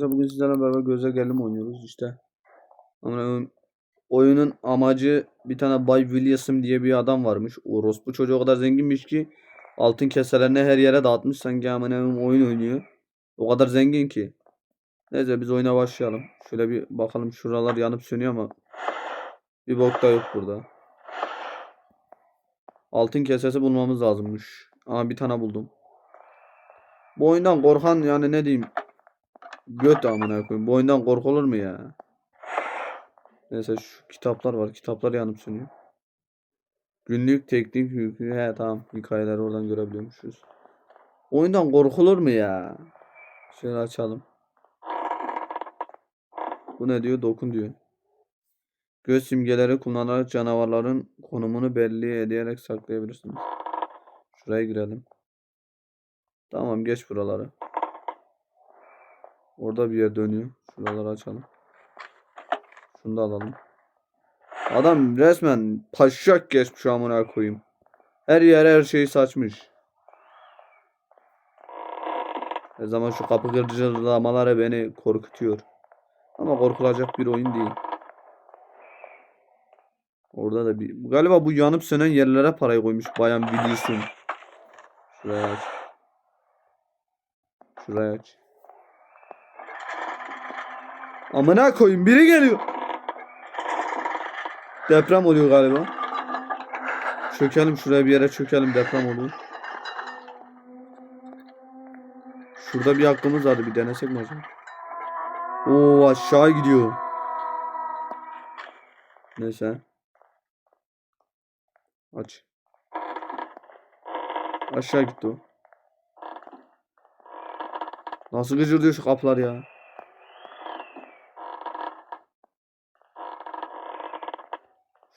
Bugün sizlerle beraber göze geldim oynuyoruz işte. Oyunun amacı bir tane Bay Williamson diye bir adam varmış. Orospu çocuğu o kadar zenginmiş ki altın keselerini her yere dağıtmış sanki evim oyun oynuyor. O kadar zengin ki. Neyse biz oyuna başlayalım. Şöyle bir bakalım şuralar yanıp sönüyor ama bir bok da yok burada. Altın kesesi bulmamız lazımmış. Ama bir tane buldum. Bu oyundan korkan yani ne diyeyim Göt amına koyayım. Bu oyundan korkulur mu ya? Neyse şu kitaplar var. Kitaplar yanıp sönüyor. Günlük teknik yükü. He tamam. Hikayeleri oradan görebiliyormuşuz. Oyundan korkulur mu ya? Şöyle açalım. Bu ne diyor? Dokun diyor. Göz simgeleri kullanarak canavarların konumunu belli ederek saklayabilirsiniz. Şuraya girelim. Tamam geç buraları. Orada bir yer dönüyor. Şuraları açalım. Şunu da alalım. Adam resmen paşak geçmiş amına koyayım. Her yere her şeyi saçmış. Her zaman şu kapı gırcırlamaları beni korkutuyor. Ama korkulacak bir oyun değil. Orada da bir... Galiba bu yanıp sönen yerlere parayı koymuş bayan biliyorsun. Şuraya aç. Şuraya aç. Amına koyayım biri geliyor. Deprem oluyor galiba. Çökelim şuraya bir yere çökelim deprem oluyor. Şurada bir hakkımız vardı bir denesek mi acaba? Oo aşağı gidiyor. Neyse. Aç. Aşağı gitti o. Nasıl gıcırdıyor şu kaplar ya.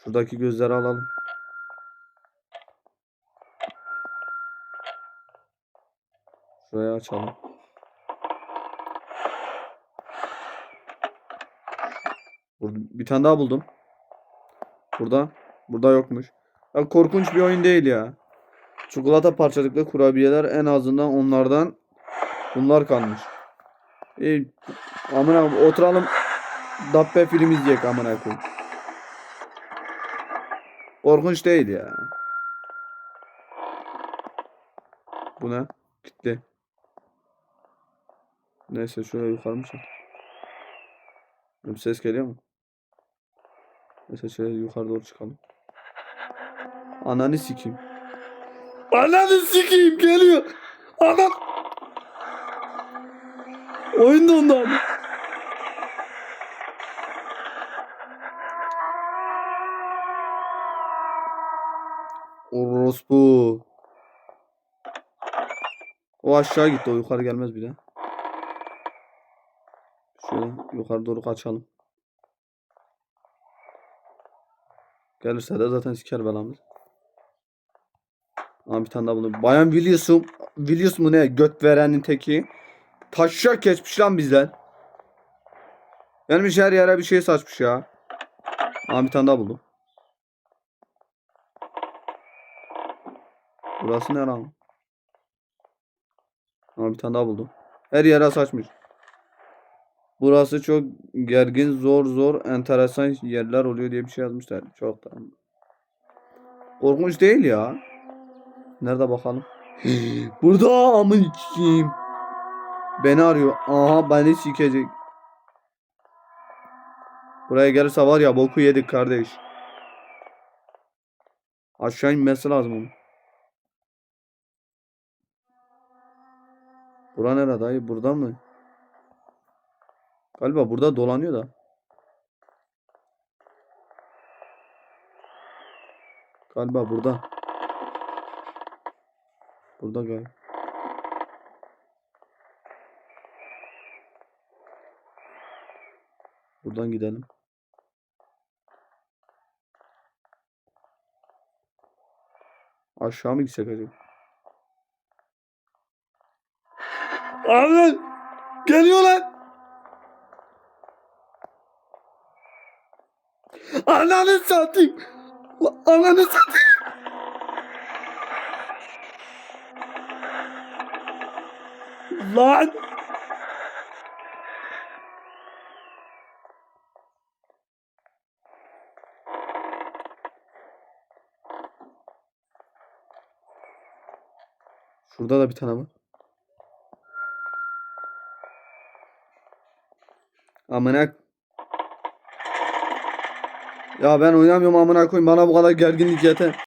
Şuradaki gözleri alalım. Şurayı açalım. Burada bir tane daha buldum. Burada. Burada yokmuş. Ya korkunç bir oyun değil ya. Çikolata parçacıklı kurabiyeler en azından onlardan bunlar kalmış. E, amına oturalım Dabbe film izleyek amına koyayım. Korkunç değil ya. Bu ne? Gitti. Neyse şöyle yukarı mı çık? Ses geliyor mu? Neyse şöyle yukarı doğru çıkalım. Ananı sikeyim. Ananı sikeyim geliyor. Anan. Oyun dondu Orospu. O aşağı gitti. O yukarı gelmez bile. Şöyle yukarı doğru kaçalım. Gelirse de zaten siker belamız. Ama bir tane daha bunu. Bayan Williamson. Williams mu ne? Göt verenin teki. Taşşak geçmiş lan bizden. Gelmiş her yere bir şey saçmış ya. Ama bir tane daha buldum. Burası ne lan? Ama bir tane daha buldum. Her yere saçmış. Burası çok gergin, zor zor, enteresan yerler oluyor diye bir şey yazmışlar. Çok da. Korkunç değil ya. Nerede bakalım? Burada amın kim? Beni arıyor. Aha beni sikecek. Buraya gelirse var ya boku yedik kardeş. Aşağı inmesi lazım onun. Bura nerede dayı? Burada mı? Galiba burada dolanıyor da. Galiba burada. Burada galiba. Buradan gidelim. Aşağı mı gitsek acaba? Abi geliyor lan. Ananı satayım. Ananı satayım. Lan. Şurada da bir tane var. Amına Ya ben oynamıyorum amına koyayım. Bana bu kadar gerginlik yeter.